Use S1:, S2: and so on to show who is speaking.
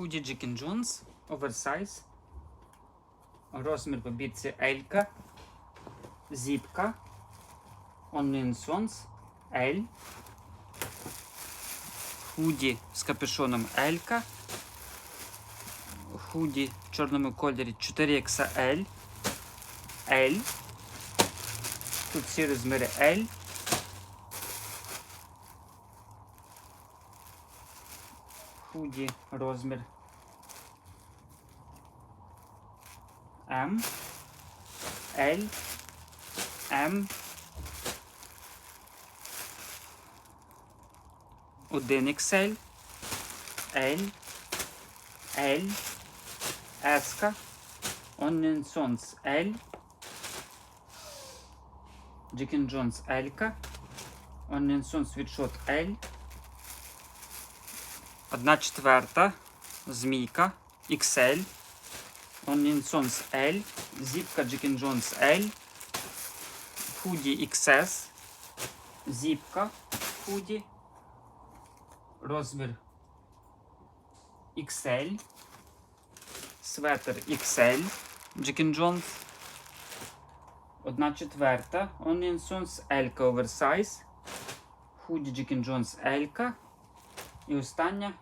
S1: Худі Джекін Джонс, оверсайз. Розмір по бітці Елька. Зіпка. Онлінсонс. Ель. Худі з капюшоном Елька. Худі в чорному кольорі 4XL. L. Тут всі розміри L. Худі розмір М. L. М. 1 XL. L. L. S. Sons L. Джекін Джонс. Onion Sons Світшот L. Одна четверта. Змійка XL. Sons L. Зіпка Джекін Джонс L. Худі XS. Зіпка худі. Розмір XL. Светер XL. Джекін Джонс. Одна четверта. Sons Елька Оверсайз. Худі Джекін Джонс Елька. І остання